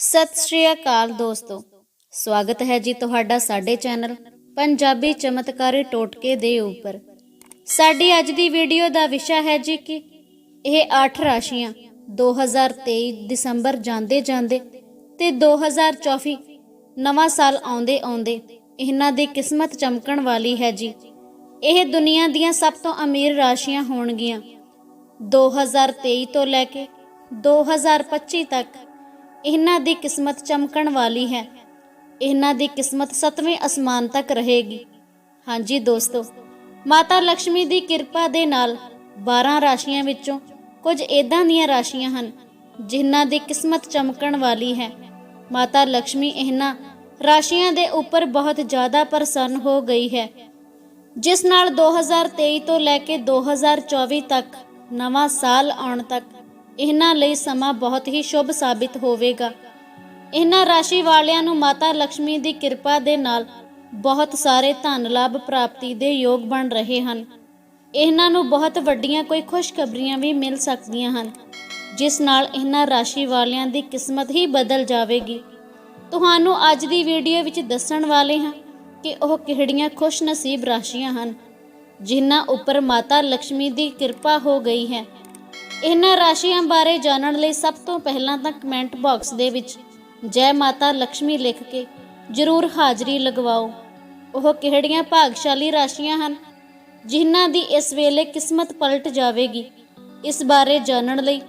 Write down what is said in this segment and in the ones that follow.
ਸਤਿ ਸ਼੍ਰੀ ਅਕਾਲ ਦੋਸਤੋ। ਸਵਾਗਤ ਹੈ ਜੀ ਤੁਹਾਡਾ ਸਾਡੇ ਚੈਨਲ ਪੰਜਾਬੀ ਚਮਤਕਾਰੀ ਟੋਟਕੇ ਦੇ ਉੱਪਰ। ਸਾਡੀ ਅੱਜ ਦੀ ਵੀਡੀਓ ਦਾ ਵਿਸ਼ਾ ਹੈ ਜੀ ਕਿ ਇਹ 8 ਰਾਸ਼ੀਆਂ 2023 ਦਸੰਬਰ ਜਾਂਦੇ ਜਾਂਦੇ ਤੇ 2024 ਨਵਾਂ ਸਾਲ ਆਉਂਦੇ ਆਉਂਦੇ ਇਹਨਾਂ ਦੀ ਕਿਸਮਤ ਚਮਕਣ ਵਾਲੀ ਹੈ ਜੀ। ਇਹ ਦੁਨੀਆ ਦੀਆਂ ਸਭ ਤੋਂ ਅਮੀਰ ਰਾਸ਼ੀਆਂ ਹੋਣਗੀਆਂ। 2023 ਤੋਂ ਲੈ ਕੇ 2025 ਤੱਕ ਇਹਨਾਂ ਦੀ ਕਿਸਮਤ ਚਮਕਣ ਵਾਲੀ ਹੈ। ਇਹਨਾਂ ਦੀ ਕਿਸਮਤ ਸਤਵੇਂ ਅਸਮਾਨ ਤੱਕ ਰਹੇਗੀ। ਹਾਂਜੀ ਦੋਸਤੋ, ਮਾਤਾ ਲక్ష్ਮੀ ਦੀ ਕਿਰਪਾ ਦੇ ਨਾਲ 12 ਰਾਸ਼ੀਆਂ ਵਿੱਚੋਂ ਕੁਝ ਇਦਾਂ ਦੀਆਂ ਰਾਸ਼ੀਆਂ ਹਨ, ਜਿਨ੍ਹਾਂ ਦੀ ਕਿਸਮਤ ਚਮਕਣ ਵਾਲੀ ਹੈ। ਮਾਤਾ ਲక్ష్ਮੀ ਇਹਨਾਂ ਰਾਸ਼ੀਆਂ ਦੇ ਉੱਪਰ ਬਹੁਤ ਜ਼ਿਆਦਾ ਪ੍ਰਸੰਨ ਹੋ ਗਈ ਹੈ, ਜਿਸ ਨਾਲ 2023 ਤੋਂ ਲੈ ਕੇ 2024 ਤੱਕ, ਨਵਾਂ ਸਾਲ ਆਉਣ ਤੱਕ ਇਹਨਾਂ ਲਈ ਸਮਾਂ ਬਹੁਤ ਹੀ ਸ਼ੁਭ ਸਾਬਿਤ ਹੋਵੇਗਾ। ਇਹਨਾਂ ਰਾਸ਼ੀ ਵਾਲਿਆਂ ਨੂੰ ਮਾਤਾ ਲక్ష్ਮੀ ਦੀ ਕਿਰਪਾ ਦੇ ਨਾਲ ਬਹੁਤ ਸਾਰੇ ਧਨ ਲਾਭ ਪ੍ਰਾਪਤੀ ਦੇ ਯੋਗ ਬਣ ਰਹੇ ਹਨ। ਇਹਨਾਂ ਨੂੰ ਬਹੁਤ ਵੱਡੀਆਂ ਕੋਈ ਖੁਸ਼ਖਬਰੀਆਂ ਵੀ ਮਿਲ ਸਕਦੀਆਂ ਹਨ, ਜਿਸ ਨਾਲ ਇਹਨਾਂ ਰਾਸ਼ੀ ਵਾਲਿਆਂ ਦੀ ਕਿਸਮਤ ਹੀ ਬਦਲ ਜਾਵੇਗੀ। ਤੁਹਾਨੂੰ ਅੱਜ ਦੀ ਵੀਡੀਓ ਵਿੱਚ ਦੱਸਣ ਵਾਲੇ ਹਾਂ ਕਿ ਉਹ ਕਿਹੜੀਆਂ ਖੁਸ਼ਨਸੀਬ ਰਾਸ਼ੀਆਂ ਹਨ, ਜਿਨ੍ਹਾਂ ਉੱਪਰ ਮਾਤਾ ਲక్ష్ਮੀ ਦੀ ਕਿਰਪਾ ਹੋ ਗਈ ਹੈ। ਇਹਨਾਂ ਰਾਸ਼ੀਆਂ ਬਾਰੇ ਜਾਣਨ ਲਈ ਸਭ ਤੋਂ ਪਹਿਲਾਂ ਤਾਂ ਕਮੈਂਟ ਬਾਕਸ ਦੇ ਵਿੱਚ ਜੈ ਮਾਤਾ ਲక్ష్ਮੀ ਲਿਖ ਕੇ ਜ਼ਰੂਰ ਹਾਜ਼ਰੀ ਲਗਵਾਓ। ਉਹ ਕਿਹੜੀਆਂ ਭਾਗਸ਼ਾਲੀ ਰਾਸ਼ੀਆਂ ਹਨ ਜਿਨ੍ਹਾਂ ਦੀ ਇਸ ਵੇਲੇ ਕਿਸਮਤ ਪਲਟ ਜਾਵੇਗੀ? ਇਸ ਬਾਰੇ ਜਾਣਨ ਲਈ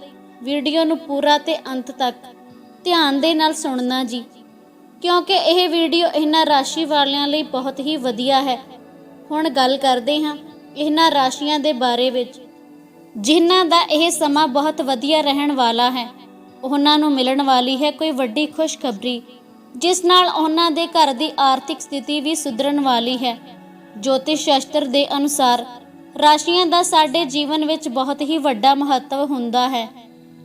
ਵੀਡੀਓ ਨੂੰ ਪੂਰਾ ਤੇ ਅੰਤ ਤੱਕ ਧਿਆਨ ਦੇ ਨਾਲ ਸੁਣਨਾ ਜੀ। ਕਿਉਂਕਿ ਇਹ ਵੀਡੀਓ ਇਹਨਾਂ ਰਾਸ਼ੀ ਵਾਲਿਆਂ ਲਈ ਬਹੁਤ ਹੀ ਵਧੀਆ ਹੈ। ਹੁਣ ਗੱਲ ਕਰਦੇ ਹਾਂ ਇਹਨਾਂ ਰਾਸ਼ੀਆਂ ਦੇ ਬਾਰੇ ਵਿੱਚ। ਜਿਨ੍ਹਾਂ ਦਾ ਇਹ ਸਮਾਂ ਬਹੁਤ ਵਧੀਆ ਰਹਿਣ ਵਾਲਾ ਹੈ। ਉਹਨਾਂ ਨੂੰ ਮਿਲਣ ਵਾਲੀ ਹੈ ਕੋਈ ਵੱਡੀ ਖੁਸ਼ਖਬਰੀ, ਜਿਸ ਨਾਲ ਉਹਨਾਂ ਦੇ ਘਰ ਦੀ ਆਰਥਿਕ ਸਥਿਤੀ ਵੀ ਸੁਧਰਨ ਵਾਲੀ ਹੈ। ਜੋਤਿਸ਼ ਸ਼ਾਸਤਰ ਦੇ ਅਨੁਸਾਰ, ਰਾਸ਼ੀਆਂ ਦਾ ਸਾਡੇ ਜੀਵਨ ਵਿੱਚ ਬਹੁਤ ਹੀ ਵੱਡਾ ਮਹੱਤਵ ਹੁੰਦਾ ਹੈ।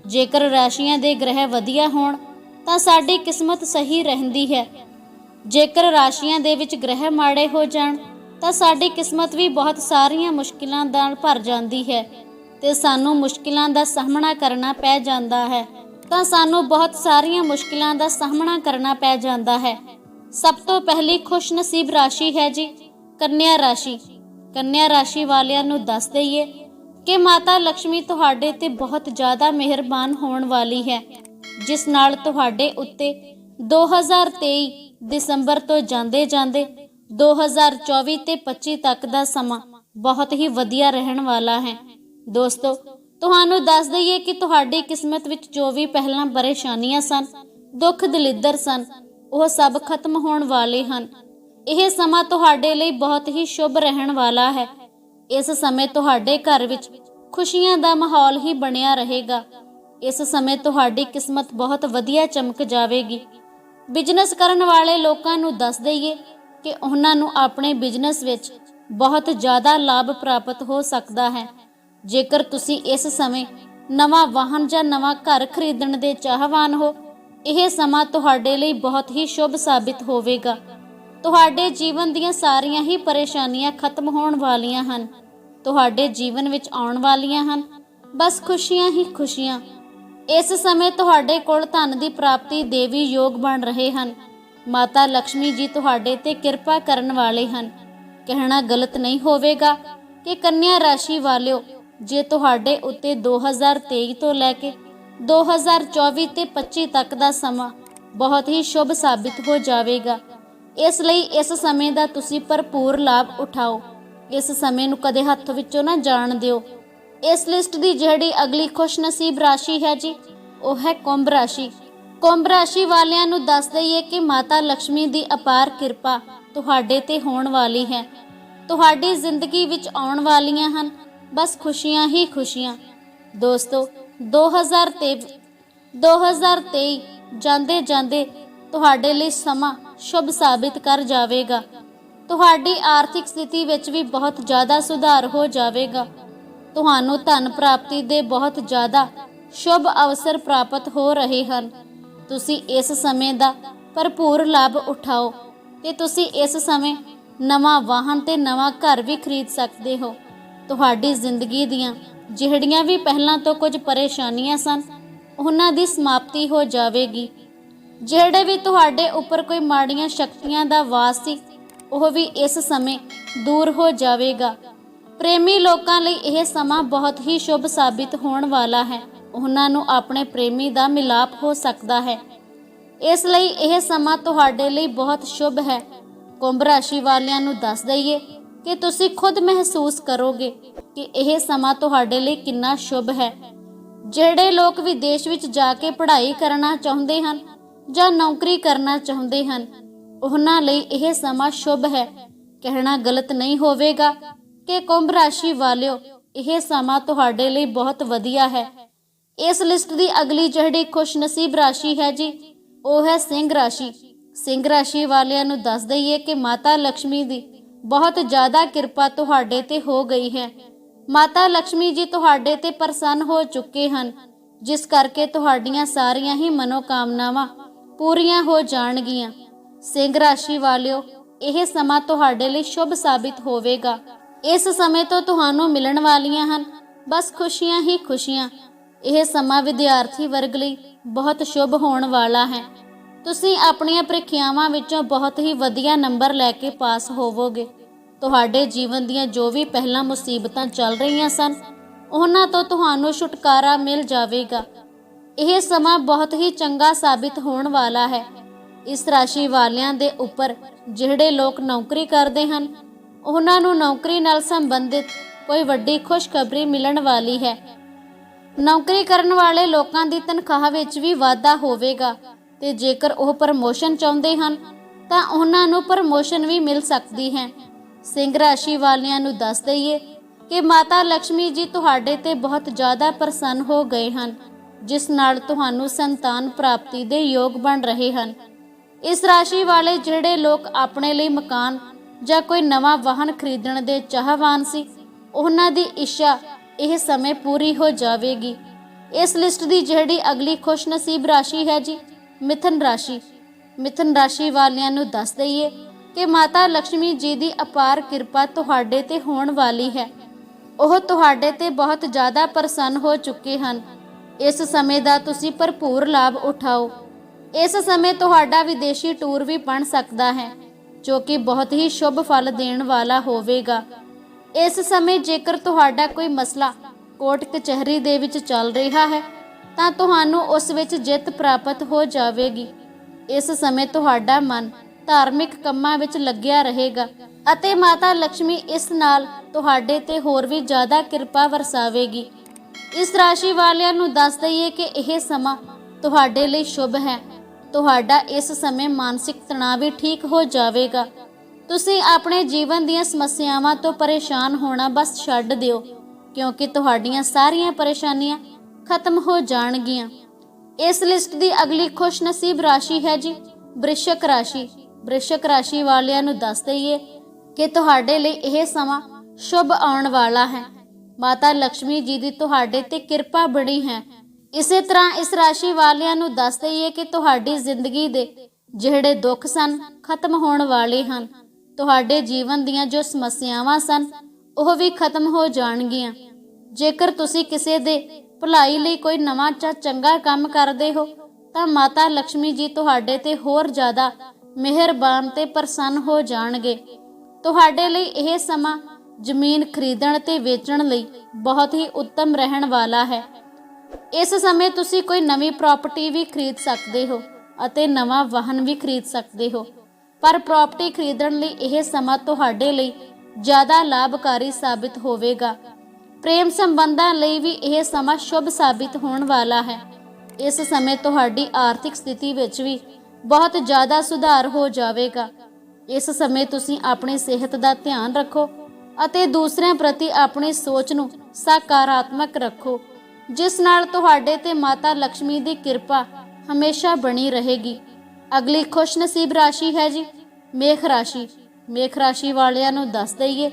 ਜੇਕਰ ਰਾਸ਼ੀਆਂ ਦੇ ਗ੍ਰਹਿ ਵਧੀਆ ਹੋਣ, ਤਾਂ ਸਾਡੀ ਕਿਸਮਤ ਸਹੀ ਰਹਿੰਦੀ ਹੈ। ਜੇਕਰ ਰਾਸ਼ੀਆਂ ਦੇ ਵਿੱਚ ਗ੍ਰਹਿ ਮਾੜੇ ਹੋ ਜਾਣ, ਤਾਂ ਸਾਡੀ ਕਿਸਮਤ ਵੀ ਬਹੁਤ ਸਾਰੀਆਂ ਮੁਸ਼ਕਿਲਾਂ ਨਾਲ ਭਰ ਜਾਂਦੀ ਹੈ। ਤੇ ਸਾਨੂੰ ਮੁਸ਼ਕਿਲਾਂ ਦਾ ਸਾਹਮਣਾ ਕਰਨਾ ਪੈ ਜਾਂਦਾ ਹੈ, ਤਾਂ ਸਾਨੂੰ ਬਹੁਤ ਸਾਰੀਆਂ ਮੁਸ਼ਕਿਲਾਂ ਦਾ ਸਾਹਮਣਾ ਕਰਨਾ ਪੈ ਜਾਂਦਾ ਹੈ। ਸਭ ਤੋਂ ਪਹਿਲੀ ਖੁਸ਼ ਨਸੀਬ ਰਾਸ਼ੀ ਹੈ ਜੀ, ਕੰਨਿਆ ਰਾਸ਼ੀ। ਕੰਨਿਆ ਰਾਸ਼ੀ ਵਾਲਿਆਂ ਨੂੰ ਦੱਸ ਦਈਏ ਕਿ ਮਾਤਾ ਲక్ష్ਮੀ ਤੁਹਾਡੇ ਤੇ ਬਹੁਤ ਜ਼ਿਆਦਾ ਮਿਹਰਬਾਨ ਹੋਣ ਵਾਲੀ ਹੈ, ਜਿਸ ਨਾਲ ਤੁਹਾਡੇ ਉੱਤੇ 2023 ਦਸੰਬਰ ਤੋਂ ਜਾਂਦੇ ਜਾਂਦੇ 2024 ਤੇ 25 ਤੱਕ ਦਾ ਸਮਾਂ ਬਹੁਤ ਹੀ ਵਧੀਆ ਰਹਿਣ ਵਾਲਾ ਹੈ। ਦੋਸਤੋ, ਤੁਹਾਨੂੰ ਦੱਸ ਦਈਏ ਕਿ ਤੁਹਾਡੀ ਕਿਸਮਤ ਵਿੱਚ ਜੋ ਵੀ ਪਹਿਲਾਂ ਪਰੇਸ਼ਾਨੀਆਂ ਸਨ, ਦੁੱਖ ਦਲਿੱਦਰ ਸਨ, ਉਹ ਸਭ ਖਤਮ ਹੋਣ ਵਾਲੇ ਹਨ। ਇਹ ਸਮਾਂ ਤੁਹਾਡੇ ਲਈ ਬਹੁਤ ਹੀ ਸ਼ੁਭ ਰਹਿਣ ਵਾਲਾ ਹੈ। ਇਸ ਸਮੇਂ ਤੁਹਾਡੇ ਘਰ ਵਿੱਚ ਖੁਸ਼ੀਆਂ ਦਾ ਮਾਹੌਲ ਹੀ ਬਣਿਆ ਰਹੇਗਾ। ਇਸ ਸਮੇਂ ਤੁਹਾਡੀ ਕਿਸਮਤ ਬਹੁਤ ਵਧੀਆ ਚਮਕ ਜਾਵੇਗੀ। ਬਿਜ਼ਨਸ ਕਰਨ ਵਾਲੇ ਲੋਕਾਂ ਨੂੰ ਦੱਸ ਦਈਏ ਕਿ ਉਹਨਾਂ ਨੂੰ ਆਪਣੇ ਬਿਜ਼ਨਸ ਵਿੱਚ ਬਹੁਤ ਜ਼ਿਆਦਾ ਲਾਭ ਪ੍ਰਾਪਤ ਹੋ ਸਕਦਾ ਹੈ। ਜੇਕਰ ਤੁਸੀਂ ਇਸ ਸਮੇਂ ਨਵਾਂ ਵਾਹਨ ਜਾਂ ਨਵਾਂ ਘਰ ਖਰੀਦਣ ਦੇ ਚਾਹਵਾਨ ਹੋ, ਇਹ ਸਮਾਂ ਤੁਹਾਡੇ ਲਈ ਬਹੁਤ ਹੀ ਸ਼ੁਭ ਸਾਬਿਤ ਹੋਵੇਗਾ। ਤੁਹਾਡੇ ਜੀਵਨ ਦੀਆਂ ਸਾਰੀਆਂ ਹੀ ਪਰੇਸ਼ਾਨੀਆਂ ਖਤਮ ਹੋਣ ਵਾਲੀਆਂ ਹਨ। ਤੁਹਾਡੇ ਜੀਵਨ ਵਿੱਚ ਆਉਣ ਵਾਲੀਆਂ ਹਨ। ਬਸ ਖੁਸ਼ੀਆਂ ਹੀ ਖੁਸ਼ੀਆਂ। ਇਸ ਸਮੇਂ ਤੁਹਾਡੇ ਕੋਲ ਧਨ ਦੀ ਪ੍ਰਾਪਤੀ ਦੇਵੀ ਯੋਗ ਬਣ ਰਹੇ ਹਨ। ਮਾਤਾ ਲక్ష్ਮੀ ਜੀ ਤੁਹਾਡੇ ਤੇ ਕਿਰਪਾ ਕਰਨ ਵਾਲੇ ਹਨ। ਕਹਿਣਾ ਗਲਤ ਨਹੀਂ ਹੋਵੇਗਾ ਕਿ ਕੰਨਿਆ ਰਾਸ਼ੀ ਵਾਲਿਓ ਜੇ ਤੁਹਾਡੇ ਉੱਤੇ 2023 ਤੋਂ ਲੈ ਕੇ 2024 ਤੇ 25 ਤੱਕ ਦਾ ਸਮਾਂ ਬਹੁਤ ਹੀ ਸ਼ੁਭ ਸਾਬਿਤ ਹੋ ਜਾਵੇਗਾ। ਇਸ ਲਈ ਇਸ ਸਮੇਂ ਦਾ ਤੁਸੀਂ ਭਰਪੂਰ ਲਾਭ ਉਠਾਓ। ਇਸ ਸਮੇਂ ਨੂੰ ਕਦੇ ਹੱਥ ਵਿੱਚੋਂ ਨਾ ਜਾਣ ਦਿਓ। ਇਸ ਲਿਸਟ ਦੀ ਜਿਹੜੀ ਅਗਲੀ ਖੁਸ਼ਨਸੀਬ ਰਾਸ਼ੀ ਹੈ ਜੀ, ਉਹ ਹੈ ਕੁੰਭ ਰਾਸ਼ੀ। ਕੁੰਭ ਰਾਸ਼ੀ ਵਾਲਿਆਂ ਨੂੰ ਦੱਸ ਦਈਏ ਕਿ ਮਾਤਾ ਲక్ష్ਮੀ ਦੀ ਅਪਾਰ ਕਿਰਪਾ ਤੁਹਾਡੇ ਤੇ ਹੋਣ ਵਾਲੀ ਹੈ। ਤੁਹਾਡੀ ਜ਼ਿੰਦਗੀ ਵਿੱਚ ਆਉਣ ਵਾਲੀਆਂ ਹਨ। ਬਸ ਖੁਸ਼ੀਆਂ ਹੀ ਖੁਸ਼ੀਆਂ। ਦੋਸਤੋ 2023 2023 ਜਾਂਦੇ ਜਾਂਦੇ ਤੁਹਾਡੇ ਲਈ ਸਮਾਂ ਸ਼ੁਭ ਸਾਬਿਤ ਕਰ ਜਾਵੇਗਾ। ਤੁਹਾਡੀ ਆਰਥਿਕ ਸਥਿਤੀ ਵਿੱਚ ਵੀ ਬਹੁਤ ਜ਼ਿਆਦਾ ਸੁਧਾਰ ਹੋ ਜਾਵੇਗਾ। ਤੁਹਾਨੂੰ ਧਨ ਪ੍ਰਾਪਤੀ ਦੇ ਬਹੁਤ ਜ਼ਿਆਦਾ ਸ਼ੁਭ ਅਵਸਰ ਪ੍ਰਾਪਤ ਹੋ ਰਹੇ ਹਨ। ਤੁਸੀਂ ਇਸ ਸਮੇਂ ਦਾ ਭਰਪੂਰ ਲਾਭ ਉਠਾਓ ਤੇ ਤੁਸੀਂ ਇਸ ਸਮੇਂ ਨਵਾਂ ਵਾਹਨ ਤੇ ਨਵਾਂ ਘਰ ਵੀ ਖਰੀਦ ਸਕਦੇ ਹੋ। ਤੁਹਾਡੀ ਜ਼ਿੰਦਗੀ ਦੀਆਂ ਜਿਹੜੀਆਂ ਵੀ ਪਹਿਲਾਂ ਤੋਂ ਕੁਝ ਪਰੇਸ਼ਾਨੀਆਂ ਸਨ, ਉਹਨਾਂ ਦੀ ਸਮਾਪਤੀ ਹੋ ਜਾਵੇਗੀ। ਜਿਹੜੇ ਵੀ ਤੁਹਾਡੇ ਉੱਪਰ ਕੋਈ ਮਾੜੀਆਂ ਸ਼ਕਤੀਆਂ ਦਾ ਵਾਸ ਸੀ, ਉਹ ਵੀ ਇਸ ਸਮੇਂ ਦੂਰ ਹੋ ਜਾਵੇਗਾ। ਪ੍ਰੇਮੀ ਲੋਕਾਂ ਲਈ ਇਹ ਸਮਾਂ ਬਹੁਤ ਹੀ ਸ਼ੁਭ ਸਾਬਿਤ ਹੋਣ ਵਾਲਾ ਹੈ। ਉਹਨਾਂ ਨੂੰ ਆਪਣੇ ਪ੍ਰੇਮੀ ਦਾ ਮਿਲਾਪ ਹੋ ਸਕਦਾ ਹੈ। ਇਸ ਲਈ ਇਹ ਸਮਾਂ ਤੁਹਾਡੇ ਲਈ ਬਹੁਤ ਸ਼ੁਭ ਹੈ। ਕੁੰਭ ਰਾਸ਼ੀ ਵਾਲਿਆਂ ਨੂੰ ਦੱਸ ਦਈਏ ਕਿ ਤੁਸੀਂ ਖੁਦ ਮਹਿਸੂਸ ਕਰੋਗੇ ਕਿ ਇਹ ਸਮਾਂ ਤੁਹਾਡੇ ਲਈ ਕਿੰਨਾ ਸ਼ੁਭ ਹੈ। ਜਿਹੜੇ ਲੋਕ ਵਿਦੇਸ਼ ਵਿੱਚ ਜਾ ਕੇ ਪੜ੍ਹਾਈ ਕਰਨਾ ਚਾਹੁੰਦੇ ਹਨ ਜਾਂ ਨੌਕਰੀ ਕਰਨਾ ਚਾਹੁੰਦੇ ਹਨ, ਉਹਨਾਂ ਲਈ ਇਹ ਸਮਾਂ ਸ਼ੁਭ ਹੈ। ਕਹਿਣਾ ਗਲਤ ਨਹੀਂ ਹੋਵੇਗਾ ਕਿ ਕੁੰਭ ਰਾਸ਼ੀ ਵਾਲਿਓ, ਇਹ ਸਮਾਂ ਤੁਹਾਡੇ ਲਈ ਬਹੁਤ ਵਧੀਆ ਹੈ। ਇਸ ਲਿਸਟ ਦੀ ਅਗਲੀ ਜਿਹੜੀ ਖੁਸ਼ਨਸੀਬ ਰਾਸ਼ੀ ਹੈ ਜੀ, ਉਹ ਹੈ ਸਿੰਘ ਰਾਸ਼ੀ। ਸਿੰਘ ਰਾਸ਼ੀ ਵਾਲਿਆਂ ਨੂੰ ਦੱਸ ਦਈਏ ਕਿ ਮਾਤਾ ਲక్ష్ਮੀ ਦੀ ਬਹੁਤ ਜ਼ਿਆਦਾ ਕਿਰਪਾ ਤੁਹਾਡੇ ਤੇ ਹੋ ਗਈ ਹੈ। ਮਾਤਾ ਲక్ష్ਮੀ ਜੀ ਤੁਹਾਡੇ ਤੇ ਪ੍ਰਸੰਨ ਹੋ ਚੁੱਕੇ ਹਨ, ਜਿਸ ਕਰਕੇ ਤੁਹਾਡੀਆਂ ਸਾਰੀਆਂ ਹੀ ਮਨੋਕਾਮਨਾਵਾਂ ਪੂਰੀਆਂ ਹੋ ਜਾਣਗੀਆਂ। ਸਿੰਘ ਰਾਸ਼ੀ ਵਾਲਿਓ, ਇਹ ਸਮਾਂ ਤੁਹਾਡੇ ਲਈ ਸ਼ੁਭ ਸਾਬਿਤ ਹੋਵੇਗਾ। ਇਸ ਸਮੇਂ ਤੋਂ ਤੁਹਾਨੂੰ ਮਿਲਣ ਵਾਲੀਆਂ ਹਨ, ਬਸ ਖੁਸ਼ੀਆਂ ਹੀ ਖੁਸ਼ੀਆਂ। ਇਹ ਸਮਾਂ ਵਿਦਿਆਰਥੀ ਵਰਗ ਲਈ ਬਹੁਤ ਸ਼ੁਭ ਹੋਣ ਵਾਲਾ ਹੈ। ਤੁਸੀਂ ਆਪਣੀਆਂ ਪ੍ਰੀਖਿਆਵਾਂ ਵਿੱਚੋਂ ਬਹੁਤ ਹੀ ਵਧੀਆ ਨੰਬਰ ਲੈ ਕੇ ਪਾਸ ਹੋਵੋਗੇ। ਤੁਹਾਡੇ ਜੀਵਨ ਦੀਆਂ ਜੋ ਵੀ ਪਹਿਲਾਂ ਮੁਸੀਬਤਾਂ ਚੱਲ ਰਹੀਆਂ ਸਨ, ਉਹਨਾਂ ਤੋਂ ਤੁਹਾਨੂੰ ਛੁਟਕਾਰਾ ਮਿਲ ਜਾਵੇਗਾ। ਇਹ ਸਮਾਂ ਬਹੁਤ ਹੀ ਚੰਗਾ ਸਾਬਿਤ ਹੋਣ ਵਾਲਾ ਹੈ। ਇਸ ਰਾਸ਼ੀ ਵਾਲਿਆਂ ਦੇ ਉੱਪਰ ਜਿਹੜੇ ਲੋਕ ਨੌਕਰੀ ਕਰਦੇ ਹਨ, ਉਹਨਾਂ ਨੂੰ ਨੌਕਰੀ ਨਾਲ ਸੰਬੰਧਿਤ ਕੋਈ ਵੱਡੀ ਖੁਸ਼ਖਬਰੀ ਮਿਲਣ ਵਾਲੀ ਹੈ। ਨੌਕਰੀ ਕਰਨ ਵਾਲੇ ਲੋਕਾਂ ਦੀ ਤਨਖਾਹ ਵਿੱਚ ਵੀ ਵਾਧਾ ਹੋਵੇਗਾ। ਤੇ ਜੇਕਰ ਉਹ ਪ੍ਰਮੋਸ਼ਨ ਚਾਹੁੰਦੇ ਹਨ, ਤਾਂ ਉਹਨਾਂ ਨੂੰ ਪ੍ਰਮੋਸ਼ਨ ਵੀ ਮਿਲ ਸਕਦੀ ਹੈ। ਸਿੰਘ ਰਾਸ਼ੀ ਵਾਲਿਆਂ ਨੂੰ ਦੱਸ ਦਈਏ ਕਿ ਮਾਤਾ ਲక్ష్ਮੀ ਜੀ ਤੁਹਾਡੇ ਤੇ ਬਹੁਤ ਜ਼ਿਆਦਾ ਪ੍ਰਸੰਨ ਹੋ ਗਏ ਹਨ, ਜਿਸ ਨਾਲ ਤੁਹਾਨੂੰ ਸੰਤਾਨ ਪ੍ਰਾਪਤੀ ਦੇ ਯੋਗ ਬਣ ਰਹੇ ਹਨ। ਇਸ ਰਾਸ਼ੀ ਵਾਲੇ ਜਿਹੜੇ ਲੋਕ ਆਪਣੇ ਲਈ ਮਕਾਨ ਜਾਂ ਕੋਈ ਨਵਾਂ ਵਾਹਨ ਖਰੀਦਣ ਦੇ ਚਾਹਵਾਨ ਸੀ, ਉਹਨਾਂ ਦੀ ਇੱਛਾ ਇਹ ਸਮੇਂ ਪੂਰੀ ਹੋ ਜਾਵੇਗੀ। ਇਸ ਲਿਸਟ ਦੀ ਜਿਹੜੀ ਅਗਲੀ ਖੁਸ਼ਨਸੀਬ ਰਾਸ਼ੀ ਹੈ ਜੀ ਮਿਥਨ ਰਾਸ਼ੀ। ਮਿਥਨ ਰਾਸ਼ੀ ਵਾਲਿਆਂ ਨੂੰ ਦੱਸ ਦਈਏ ਕਿ ਮਾਤਾ ਲక్ష్ਮੀ ਜੀ ਦੀ ਅਪਾਰ ਕਿਰਪਾ ਤੁਹਾਡੇ ਤੇ ਹੋਣ ਵਾਲੀ ਹੈ। ਉਹ ਤੁਹਾਡੇ ਤੇ ਬਹੁਤ ਜ਼ਿਆਦਾ ਪ੍ਰਸੰਨ ਹੋ ਚੁੱਕੇ ਹਨ। ਇਸ ਸਮੇਂ ਦਾ ਤੁਸੀਂ ਭਰਪੂਰ ਲਾਭ ਉਠਾਓ। ਇਸ ਸਮੇਂ ਤੁਹਾਡਾ ਵਿਦੇਸ਼ੀ ਟੂਰ ਵੀ ਬਣ ਸਕਦਾ ਹੈ, ਜੋ ਕਿ ਬਹੁਤ ਹੀ ਸ਼ੁਭ ਫਲ ਦੇਣ ਵਾਲਾ ਹੋਵੇਗਾ। ਇਸ ਸਮੇਂ ਜੇਕਰ ਤੁਹਾਡਾ ਕੋਈ ਮਸਲਾ ਕੋਰਟ ਕਚਹਿਰੀ ਦੇ ਵਿੱਚ ਚੱਲ ਰਿਹਾ ਹੈ ਤਾਂ ਤੁਹਾਨੂੰ ਉਸ ਵਿੱਚ ਜਿੱਤ ਪ੍ਰਾਪਤ ਹੋ ਜਾਵੇਗੀ। ਇਸ ਸਮੇਂ ਤੁਹਾਡਾ ਮਨ ਧਾਰਮਿਕ ਕੰਮਾਂ ਵਿੱਚ ਲੱਗਿਆ ਰਹੇਗਾ ਅਤੇ ਮਾਤਾ ਲక్ష్ਮੀ ਇਸ ਨਾਲ ਤੁਹਾਡੇ ਤੇ ਹੋਰ ਵੀ ਜ਼ਿਆਦਾ ਕਿਰਪਾ ਵਰਸਾਵੇਗੀ। ਇਸ ਰਾਸ਼ੀ ਵਾਲਿਆਂ ਨੂੰ ਦੱਸ ਦਈਏ ਕਿ ਇਹ ਸਮਾਂ ਤੁਹਾਡੇ ਲਈ ਸ਼ੁਭ ਹੈ। ਤੁਹਾਡਾ ਇਸ ਸਮੇਂ ਮਾਨਸਿਕ ਤਣਾਅ ਵੀ ਠੀਕ ਹੋ ਜਾਵੇਗਾ। ਤੁਸੀਂ ਆਪਣੇ ਜੀਵਨ ਦੀਆਂ ਸਮੱਸਿਆਵਾਂ ਤੋਂ ਪਰੇਸ਼ਾਨ ਹੋਣਾ ਬਸ ਛੱਡ ਦਿਓ, ਕਿਉਂਕਿ ਤੁਹਾਡੀਆਂ ਸਾਰੀਆਂ ਪਰੇਸ਼ਾਨੀਆਂ ਖਤਮ ਹੋ ਜਾਣਗੀਆਂ। ਇਸ ਲਿਸਟ ਦੀ ਅਗਲੀ ਖੁਸ਼ਨਸੀਬ ਰਾਸ਼ੀ ਹੈ ਜੀ, ਬ੍ਰਿਸ਼ਕ ਰਾਸ਼ੀ। ਬ੍ਰਿਸ਼ਕ ਰਾਸ਼ੀ ਵਾਲਿਆਂ ਨੂੰ ਦੱਸ ਦਈਏ ਕਿ ਤੁਹਾਡੇ ਲਈ ਇਹ ਸਮਾਂ ਸ਼ੁਭ ਆਉਣ ਵਾਲਾ ਹੈ। ਮਾਤਾ ਲక్ష్ਮੀ ਜੀ ਦੀ ਤੁਹਾਡੇ ਤੇ ਕਿਰਪਾ ਬੜੀ ਹੈ। ਇਸੇ ਤਰ੍ਹਾਂ ਇਸ ਰਾਸ਼ੀ ਵਾਲਿਆਂ ਨੂੰ ਦੱਸ ਦਈਏ ਕਿ ਤੁਹਾਡੀ ਜ਼ਿੰਦਗੀ ਦੇ ਜਿਹੜੇ ਦੁੱਖ ਸਨ, ਖਤਮ ਹੋਣ ਵਾਲੇ ਹਨ। ਤੁਹਾਡੇ ਜੀਵਨ ਦੀਆਂ ਜੋ ਸਮੱਸਿਆਵਾਂ ਸਨ, ਉਹ ਵੀ ਖਤਮ ਹੋ ਜਾਣਗੀਆਂ। ਜੇਕਰ ਤੁਸੀਂ ਕਿਸੇ ਦੇ ਭਲਾਈ ਲਈ ਕੋਈ ਨਵਾਂ ਜਾਂ ਚੰਗਾ ਕੰਮ ਕਰਦੇ ਹੋ, ਤਾਂ ਮਾਤਾ ਲక్ష్ਮੀ ਜੀ ਤੁਹਾਡੇ ਤੇ ਹੋਰ ਜ਼ਿਆਦਾ ਮਿਹਰਬਾਨ ਤੇ ਪ੍ਰਸੰਨ ਹੋ ਜਾਣਗੇ। ਤੁਹਾਡੇ ਲਈ ਇਹ ਸਮਾਂ ਜ਼ਮੀਨ ਖਰੀਦਣ ਤੇ ਵੇਚਣ ਲਈ ਬਹੁਤ ਹੀ ਉੱਤਮ ਰਹਿਣ ਵਾਲਾ ਹੈ। ਇਸ ਸਮੇਂ ਤੁਸੀਂ ਕੋਈ ਨਵੀਂ ਪ੍ਰਾਪਰਟੀ ਵੀ ਖਰੀਦ ਸਕਦੇ ਹੋ ਅਤੇ ਨਵਾਂ ਵਾਹਨ ਵੀ ਖਰੀਦ ਸਕਦੇ ਹੋ। ਪਰ ਪ੍ਰਾਪਰਟੀ ਖਰੀਦਣ ਲਈ ਇਹ ਸਮਾਂ ਤੁਹਾਡੇ ਲਈ ਜ਼ਿਆਦਾ ਲਾਭਕਾਰੀ ਸਾਬਿਤ ਹੋਵੇਗਾ। ਪ੍ਰੇਮ ਸੰਬੰਧਾਂ ਲਈ ਵੀ ਇਹ ਸਮਾਂ ਸ਼ੁਭ ਸਾਬਿਤ ਹੋਣ ਵਾਲਾ ਹੈ। ਇਸ ਸਮੇਂ ਤੁਹਾਡੀ ਆਰਥਿਕ ਸਥਿਤੀ ਵਿੱਚ ਵੀ ਬਹੁਤ ਜ਼ਿਆਦਾ ਸੁਧਾਰ ਹੋ ਜਾਵੇਗਾ। ਇਸ ਸਮੇਂ ਤੁਸੀਂ ਆਪਣੀ ਸਿਹਤ ਦਾ ਧਿਆਨ ਰੱਖੋ ਅਤੇ ਦੂਸਰਿਆਂ ਪ੍ਰਤੀ ਆਪਣੀ ਸੋਚ ਨੂੰ ਸਕਾਰਾਤਮਕ ਰੱਖੋ, ਜਿਸ ਨਾਲ ਤੁਹਾਡੇ ਤੇ ਮਾਤਾ ਲక్ష్ਮੀ ਦੀ ਕਿਰਪਾ ਹਮੇਸ਼ਾ ਬਣੀ ਰਹੇਗੀ। ਅਗਲੀ ਖੁਸ਼ਨਸੀਬ ਰਾਸ਼ੀ ਹੈ ਜੀ, ਮੇਖ ਰਾਸ਼ੀ। ਮੇਖ ਰਾਸ਼ੀ ਵਾਲਿਆਂ ਨੂੰ ਦੱਸ ਦਈਏ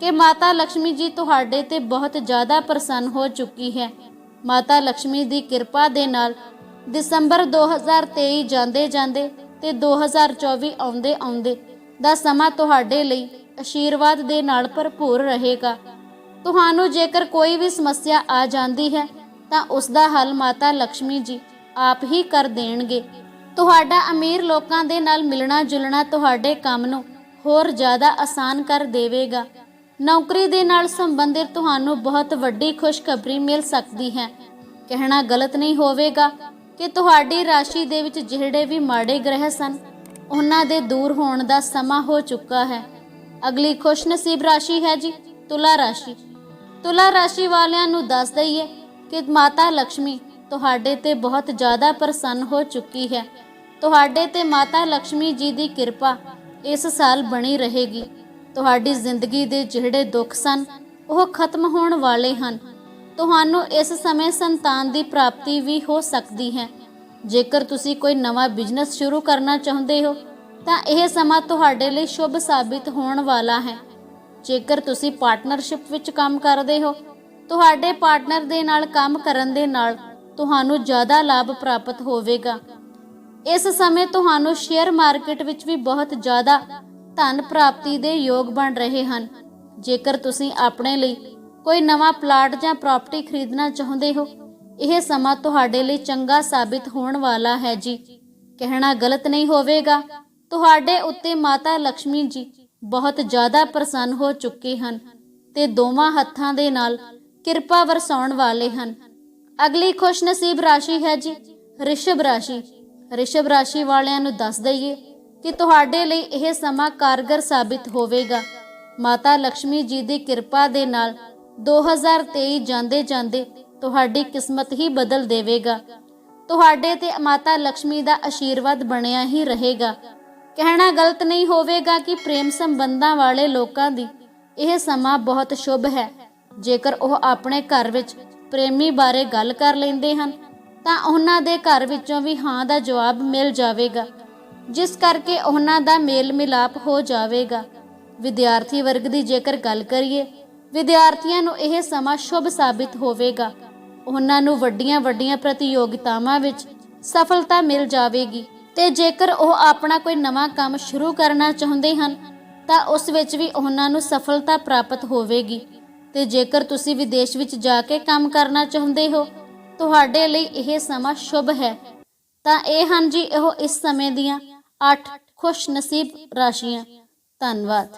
ਕਿ ਮਾਤਾ ਲక్ష్ਮੀ ਜੀ ਤੁਹਾਡੇ ਤੇ ਬਹੁਤ ਜ਼ਿਆਦਾ ਪ੍ਰਸੰਨ ਹੋ ਚੁੱਕੀ ਹੈ। ਮਾਤਾ ਲక్ష్ਮੀ ਦੀ ਕਿਰਪਾ ਦੇ ਨਾਲ ਦਸੰਬਰ 2023 ਜਾਂਦੇ ਜਾਂਦੇ ਤੇ 2024 ਆਉਂਦੇ ਆਉਂਦੇ ਦਾ ਸਮਾਂ ਤੁਹਾਡੇ ਲਈ ਅਸ਼ੀਰਵਾਦ ਦੇ ਨਾਲ ਭਰਪੂਰ ਰਹੇਗਾ। ਤੁਹਾਨੂੰ ਜੇਕਰ ਕੋਈ ਵੀ ਸਮੱਸਿਆ ਆ ਜਾਂਦੀ ਹੈ, ਤਾਂ ਉਸ ਦਾ ਹੱਲ ਮਾਤਾ ਲక్ష్ਮੀ ਜੀ ਆਪ ਹੀ ਕਰ ਦੇਣਗੇ। ਤੁਹਾਡਾ ਅਮੀਰ ਲੋਕਾਂ ਦੇ ਨਾਲ ਮਿਲਣਾ ਜੁਲਣਾ ਤੁਹਾਡੇ ਕੰਮ ਨੂੰ ਹੋਰ ਜ਼ਿਆਦਾ ਆਸਾਨ ਕਰ ਦੇਵੇਗਾ। ਨੌਕਰੀ ਦੇ ਨਾਲ ਸੰਬੰਧਿਤ ਤੁਹਾਨੂੰ ਬਹੁਤ ਵੱਡੀ ਖੁਸ਼ਖਬਰੀ ਮਿਲ ਸਕਦੀ ਹੈ। ਕਹਿਣਾ ਗਲਤ ਨਹੀਂ ਹੋਵੇਗਾ ਕਿ ਤੁਹਾਡੀ ਰਾਸ਼ੀ ਦੇ ਵਿੱਚ ਜਿਹੜੇ ਵੀ ਮਾੜੇ ਗ੍ਰਹਿ ਸਨ, ਉਹਨਾਂ ਦੇ ਦੂਰ ਹੋਣ ਦਾ ਸਮਾਂ ਹੋ ਚੁੱਕਾ ਹੈ। ਅਗਲੀ ਖੁਸ਼ਨਸੀਬ ਰਾਸ਼ੀ ਹੈ ਜੀ, ਤੁਲਾ ਰਾਸ਼ੀ। ਤੁਲਾ ਰਾਸ਼ੀ ਵਾਲਿਆਂ ਨੂੰ ਦੱਸ ਦਈਏ ਕਿ ਮਾਤਾ ਲక్ష్ਮੀ ਤੁਹਾਡੇ ਤੇ ਬਹੁਤ ਜ਼ਿਆਦਾ ਪ੍ਰਸੰਨ ਹੋ ਚੁੱਕੀ ਹੈ। ਤੁਹਾਡੇ ਤੇ ਮਾਤਾ ਲక్ష్ਮੀ ਜੀ ਦੀ ਕਿਰਪਾ ਇਸ ਸਾਲ ਬਣੀ ਰਹੇਗੀ। ਤੁਹਾਡੀ ਜ਼ਿੰਦਗੀ ਦੇ ਜਿਹੜੇ ਦੁੱਖ ਸਨ, ਉਹ ਖਤਮ ਹੋਣ ਵਾਲੇ ਹਨ। ਤੁਹਾਨੂੰ ਇਸ ਸਮੇਂ ਸੰਤਾਨ ਦੀ ਪ੍ਰਾਪਤੀ ਵੀ ਹੋ ਸਕਦੀ ਹੈ। ਜੇਕਰ ਤੁਸੀਂ ਕੋਈ ਨਵਾਂ ਬਿਜ਼ਨਸ ਸ਼ੁਰੂ ਕਰਨਾ ਚਾਹੁੰਦੇ ਹੋ, ਤਾਂ ਇਹ ਸਮਾਂ ਤੁਹਾਡੇ ਲਈ ਸ਼ੁਭ ਸਾਬਿਤ ਹੋਣ ਵਾਲਾ ਹੈ। ਜੇਕਰ ਤੁਸੀਂ ਪਾਰਟਨਰਸ਼ਿਪ ਵਿੱਚ ਕੰਮ ਕਰਦੇ ਹੋ, ਤੁਹਾਡੇ ਪਾਰਟਨਰ ਦੇ ਨਾਲ ਕੰਮ ਕਰਨ ਦੇ ਨਾਲ ਤੁਹਾਨੂੰ ਜ਼ਿਆਦਾ ਲਾਭ ਪ੍ਰਾਪਤ ਹੋਵੇਗਾ। ਇਸ ਸਮੇਂ ਤੁਹਾਨੂੰ ਸ਼ੇਅਰ ਮਾਰਕੀਟ ਵਿੱਚ ਵੀ ਬਹੁਤ ਜ਼ਿਆਦਾ ਧਨ ਪ੍ਰਾਪਤੀ ਦੇ ਯੋਗ ਬਣ ਰਹੇ ਹਨ। ਜੇਕਰ ਤੁਸੀਂ ਆਪਣੇ ਲਈ ਕੋਈ ਨਵਾਂ ਪਲਾਟ ਜਾਂ ਪ੍ਰਾਪਰਟੀ ਖਰੀਦਣਾ ਚਾਹੁੰਦੇ ਹੋ, ਇਹ ਸਮਾਂ ਤੁਹਾਡੇ ਲਈ ਚੰਗਾ ਸਾਬਿਤ ਹੋਣ ਵਾਲਾ ਹੈ ਜੀ। ਕਹਿਣਾ ਗਲਤ ਨਹੀਂ ਹੋਵੇਗਾ। ਤੁਹਾਡੇ ਉੱਤੇ ਮਾਤਾ ਲక్ష్ਮੀ ਜੀ ਬਹੁਤ ਜ਼ਿਆਦਾ ਪ੍ਰਸੰਨ ਹੋ ਚੁੱਕੇ ਹਨ ਤੇ ਦੋਵਾਂ ਹੱਥਾਂ ਦੇ ਨਾਲ ਕਿਰਪਾ ਵਰਸਾਉਣ ਵਾਲੇ ਹਨ। ਅਗਲੀ ਖੁਸ਼ਨਸੀਬ ਰਾਸ਼ੀ ਹੈ ਜੀ, ਰਿਸ਼ਭ ਰਾਸ਼ੀ। ਰਿਸ਼ਭ ਰਾਸ਼ੀ ਵਾਲਿਆਂ ਨੂੰ ਦੱਸ ਦਈਏ ਕਿ ਤੁਹਾਡੇ ਲਈ ਇਹ ਸਮਾਂ ਕਾਰਗਰ ਸਾਬਿਤ ਹੋਵੇਗਾ। ਮਾਤਾ ਲక్ష్ਮੀ ਜੀ ਦੀ ਕਿਰਪਾ ਦੇ ਨਾਲ 2023 ਜਾਂਦੇ ਜਾਂਦੇ ਤੁਹਾਡੀ ਕਿਸਮਤ ਹੀ ਬਦਲ ਦੇਵੇਗਾ। ਤੁਹਾਡੇ ਤੇ ਮਾਤਾ ਲక్ష్ਮੀ ਦਾ ਆਸ਼ੀਰਵਾਦ ਬਣਿਆ ਹੀ ਰਹੇਗਾ। ਕਹਿਣਾ ਗਲਤ ਨਹੀਂ ਹੋਵੇਗਾ ਕਿ ਪ੍ਰੇਮ ਸੰਬੰਧਾਂ ਵਾਲੇ ਲੋਕਾਂ ਦੀ ਇਹ ਸਮਾਂ ਬਹੁਤ ਸ਼ੁਭ ਹੈ। ਜੇਕਰ ਉਹ ਆਪਣੇ ਘਰ ਵਿੱਚ ਪ੍ਰੇਮੀ ਬਾਰੇ ਗੱਲ ਕਰ ਲੈਂਦੇ ਹਨ, ਤਾਂ ਉਹਨਾਂ ਦੇ ਘਰ ਵਿੱਚੋਂ ਵੀ ਹਾਂ ਦਾ ਜਵਾਬ ਮਿਲ ਜਾਵੇਗਾ। ਜਿਸ ਕਰਕੇ ਉਹਨਾਂ ਦਾ ਮੇਲ ਮਿਲਾਪ ਹੋ ਜਾਵੇਗਾ। ਵਿਦਿਆਰਥੀ ਵਰਗ ਦੀ ਜੇਕਰ ਗੱਲ ਕਰੀਏ, ਵਿਦਿਆਰਥੀਆਂ ਨੂੰ ਇਹ ਸਮਾਂ ਸ਼ੁਭ ਸਾਬਿਤ ਹੋਵੇਗਾ। ਉਹਨਾਂ ਨੂੰ ਵੱਡੀਆਂ ਵੱਡੀਆਂ ਪ੍ਰਤੀਯੋਗਿਤਾਵਾਂ ਵਿੱਚ ਸਫਲਤਾ ਮਿਲ ਜਾਵੇਗੀ ਤੇ ਜੇਕਰ ਉਹ ਆਪਣਾ ਕੋਈ ਨਵਾਂ ਕੰਮ ਸ਼ੁਰੂ ਕਰਨਾ ਚਾਹੁੰਦੇ ਹਨ, ਤਾਂ ਉਸ ਵਿੱਚ ਵੀ ਉਹਨਾਂ ਨੂੰ ਸਫਲਤਾ ਪ੍ਰਾਪਤ ਹੋਵੇਗੀ। ਤੇ ਜੇਕਰ ਤੁਸੀਂ ਵਿਦੇਸ਼ ਵਿੱਚ ਜਾ ਕੇ ਕੰਮ ਕਰਨਾ ਚਾਹੁੰਦੇ ਹੋ, ਤੁਹਾਡੇ ਲਈ ਇਹ ਸਮਾਂ ਸ਼ੁਭ ਹੈ। ਤਾਂ ਇਹ ਹਨ ਜੀ ਉਹ ਇਸ ਸਮੇਂ ਦੀਆਂ 8 ਖੁਸ਼ ਨਸੀਬ ਰਾਸ਼ੀਆਂ। ਧੰਨਵਾਦ।